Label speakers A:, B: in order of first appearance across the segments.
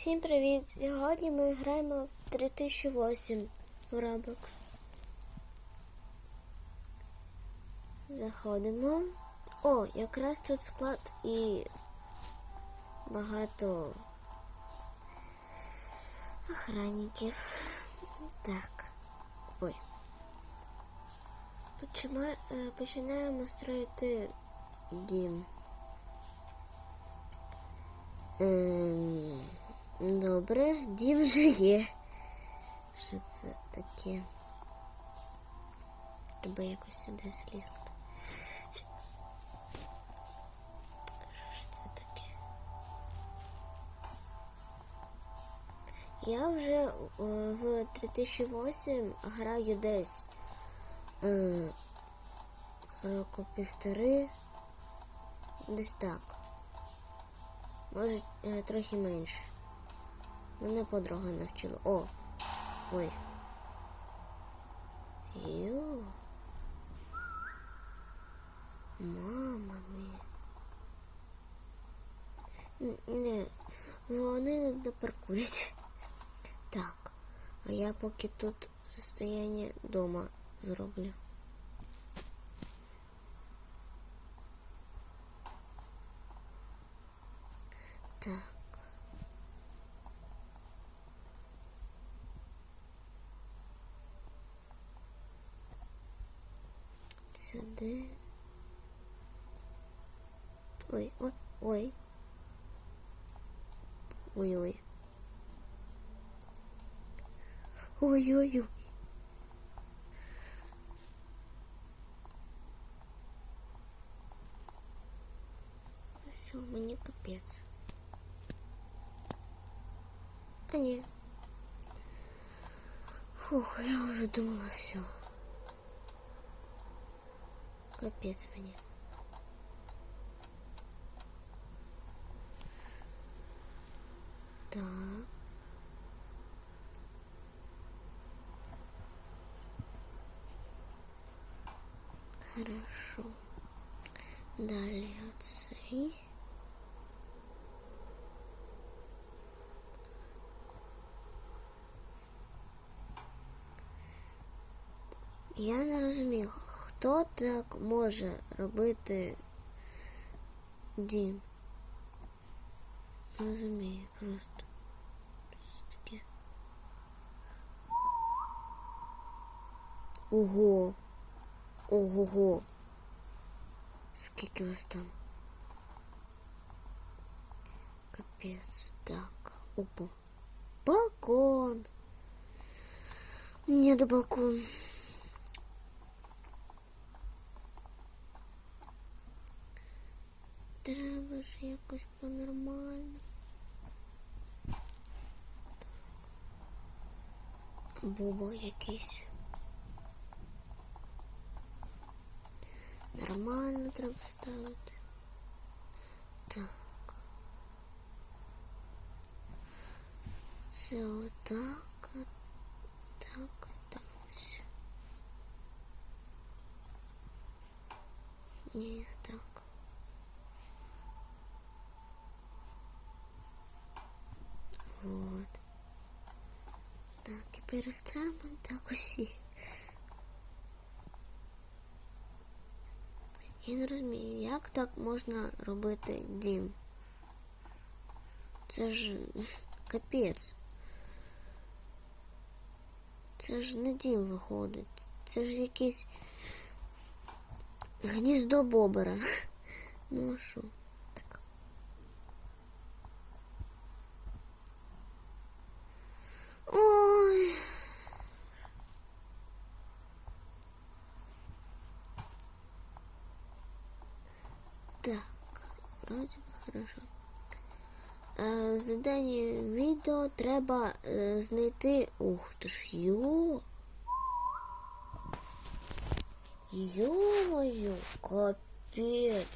A: Всім привіт! Сьогодні ми граємо в 3008 в Roblox. Заходимо. О, якраз тут склад і багато охранників. Так. Ой. Е, Починаємо строїти дім. Ем, Добре, дім вже є. Що це таке? Треба якось сюди залізти. Що це таке? Я вже е, в 3008 граю десь е, року півтори. Десь так. Може, е, трохи менше. Мене подруга навчила. О! Ой. Йо. Мама мія. Не, вони не допаркурять. Так. А я поки тут состояние дома зроблю. Так. Сюди. Ой, ой, ой. Ой-ой. Ой-ой-ой. Все, мені капець. А ні. Фух, я уже думала все. Капец мне. Так. Хорошо. Далее оцей. Я не розумію, хто так може робити дім. Не розумію просто. Що це таке? Ого. Ого-го. Скільки вас там? Капець. Так. Опа. Балкон. Не до балкон. Треба ж якось по-нормально. Буба якийсь. Нормально треба ставити. Так. Це отак. от Так, так. ось. Ні, так. Вот. Перестраємо так усі. Я не розумію, як так можна робити дім? Це ж капець. Це ж не дім виходить. Це ж якесь гніздо бобера. Ну що? Так. Ой. Так, вроде хорошо. Е, За дані відео треба е, знайти. Ух ти ж йо. Йо-моє, капець.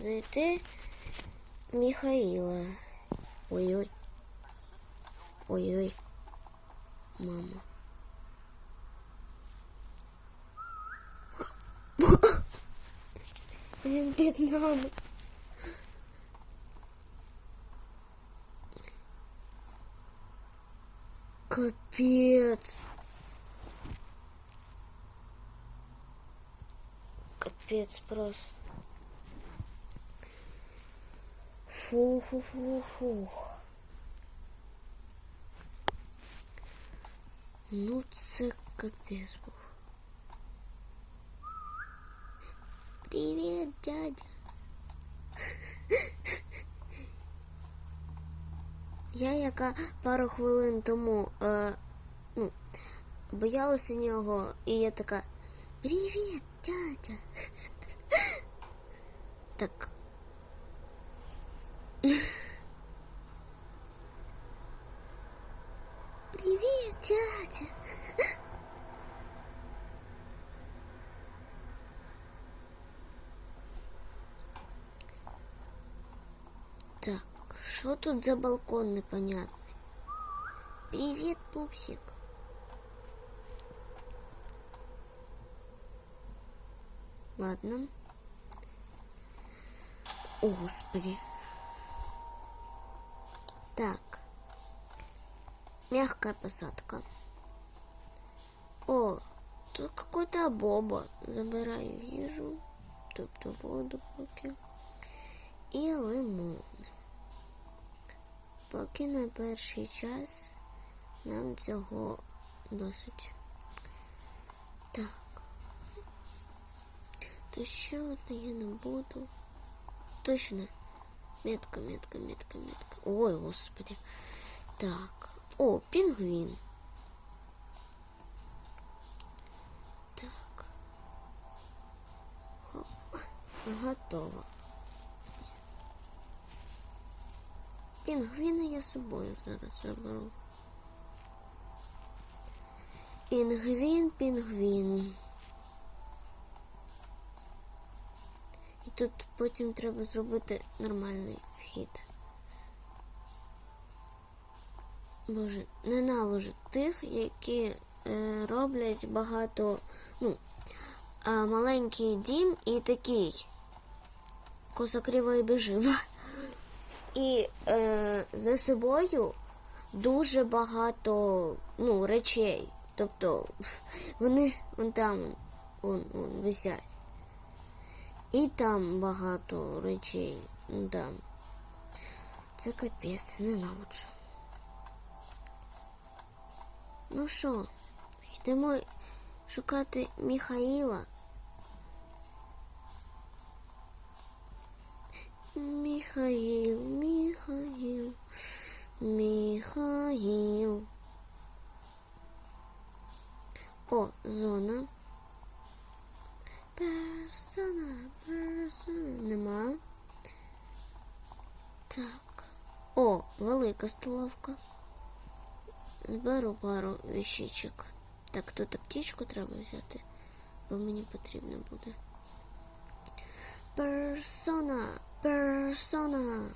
A: Знайти Михаїла. Ой-ой. Ой-ой. Мама. из Вьетнама. Капец. Капец просто. Фух-фух-фух. Ну, це капец был. Привіт, дядя. Я, яка пару хвилин тому е, ну, боялася нього, і я така Привіт, дядя. Так. що тут за балкон непонятний? Привіт, пупсик. Ладно. О, Господи. Так. Мягкая посадка. О, тут какой-то боба. Забираю їжу, тобто воду поки. І лимон. Поки на перший час нам цього досить. Так. То ще одне я не буду. Точно. Метка, метка, метка, метка. Ой, господи. Так. О, пінгвін. Так. Готово. Пінгвіна я з собою зараз заберу. Пінгвін, пінгвін. І тут потім треба зробити нормальний вхід. Боже, ненавижу тих, які е, роблять багато, ну, маленький дім і такий косокрива і біжива. І е, за собою дуже багато ну, речей. Тобто вони вон там вон, вон, висять. І там багато речей. Ну, да. Це капець, ненавиджу. Ну що, йдемо шукати Міхаїла. Михаил, зона. Персона, персона. Нема. Так. О, велика столовка. Зберу пару віщичок. Так, тут аптечку треба взяти, бо мені потрібно буде. Персона, персона.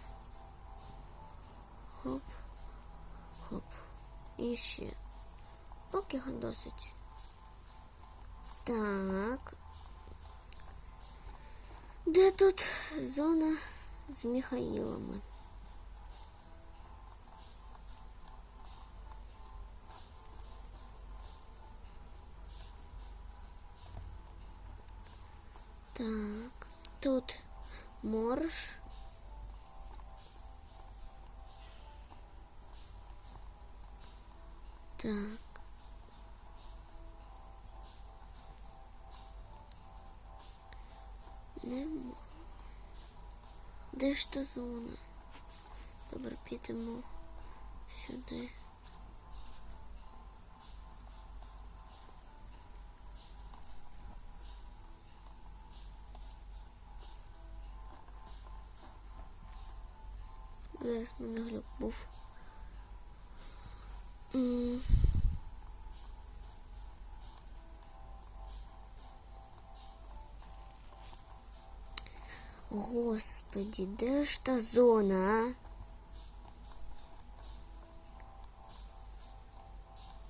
A: Хоп, хоп. І ще. Поки досить. Так. Де тут зона з Михаїлами? Так, тут морж. Так. Нема. Де ж та зона? Добре, підемо сюди. Зараз мене глюк був. Господи, де ж та зона, а?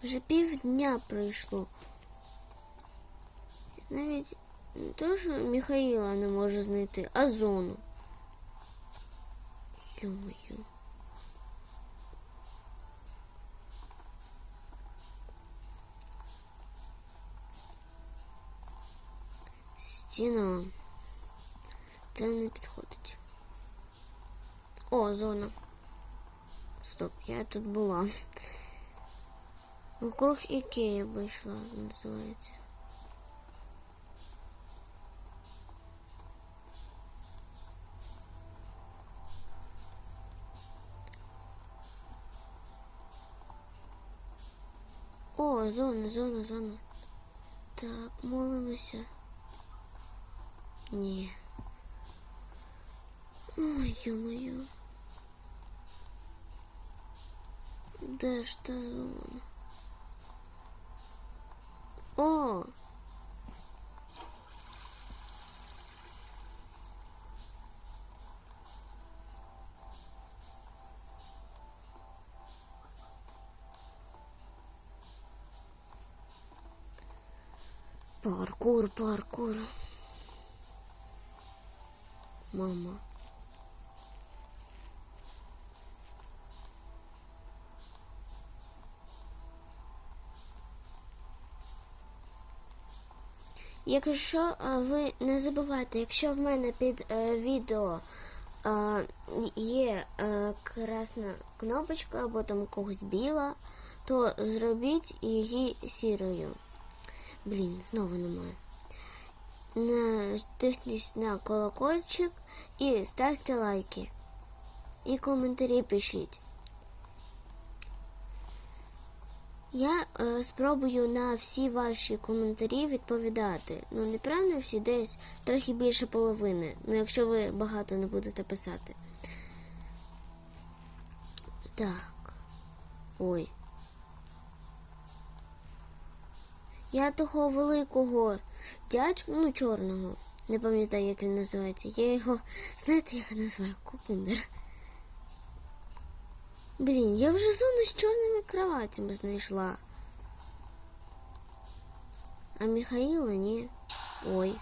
A: Вже півдня пройшло. Навіть не то, що Михаїла не можу знайти, а зону. Йо-моє. Стіна. це не підходить. О, зона. Стоп, я тут була. Вокруг Ікея вийшла, називається. О, зона, зона, зона. Так, молимося. Ні. Ой, ё-моё. Ж та зона? О! Паркур, паркур. Мама. Якщо ви не забувайте, якщо в мене під е, відео є е, красна кнопочка або там когось біла, то зробіть її сірою. Блін, знову немає. Натисніть на колокольчик і ставте лайки. І коментарі пишіть. Я е, спробую на всі ваші коментарі відповідати. Ну, не прям всі, десь трохи більше половини. Ну, якщо ви багато не будете писати. Так. Ой. Я того великого дядьку, ну, чорного. Не пам'ятаю, як він називається. Я його, знаєте, як називаю? Кукумбер. Блін, я вже зону з чорними кроватями знайшла. А Михаїла ні. Ой.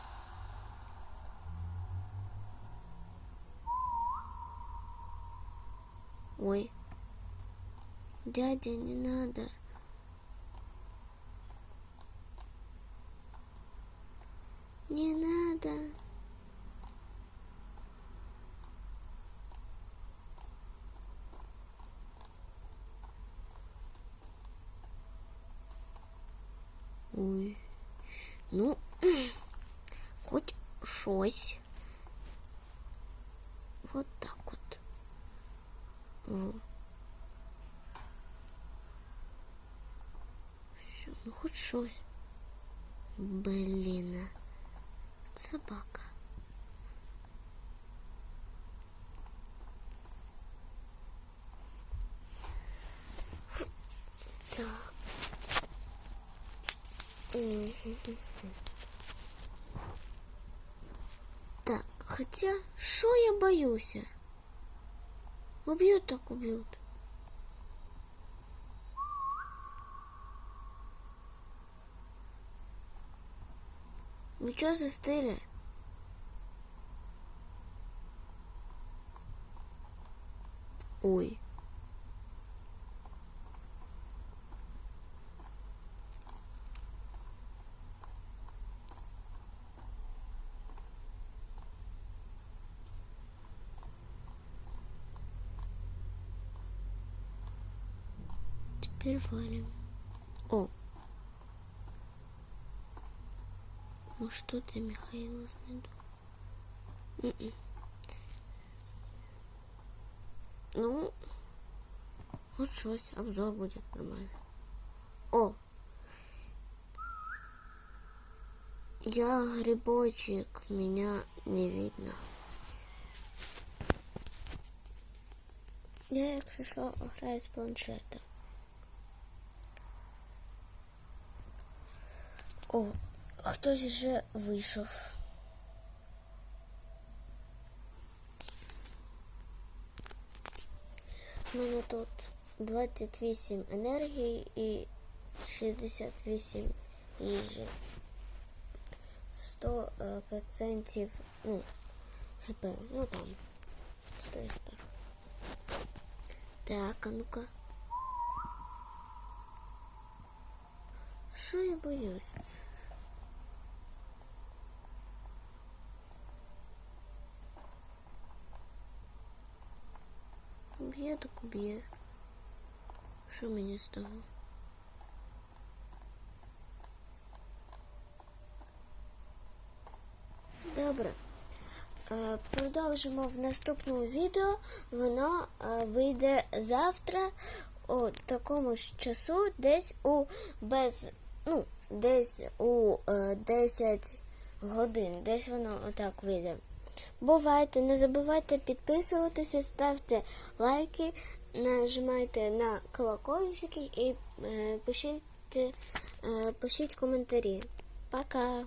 A: Ой. Дядя, не надо. Не надо. Ну, хоч щось. Вот так от. О. Що, ну хоч щось. Блін. Собака. Так. Так, хотя, що я боюся? Уб'ють так уб'ють. Ви чого застили? Ой. Теперь валим. О. Ну что ты, Михаил, знайду? М-м. Ну, вот щось, обзор будет нормально. О! Я грибочек, меня не видно. Я, якщо що, граю з планшета. О, хтось вже вийшов. У мене тут 28 енергії і 68 їжі. 100 е, процентів, ну, ХП, ну там, 100 і 100. Так, а ну-ка. Що я боюсь? Б'є, так б'є. Що мені з того? Добре. Е, Продовжимо в наступному відео. Воно е, вийде завтра у такому ж часу, десь у без, ну, десь у е, 10 годин. Десь воно отак вийде. Бувайте, не забувайте підписуватися, ставте лайки, нажимайте на колокольчики і е, пишіть, е, пишіть коментарі. Пока!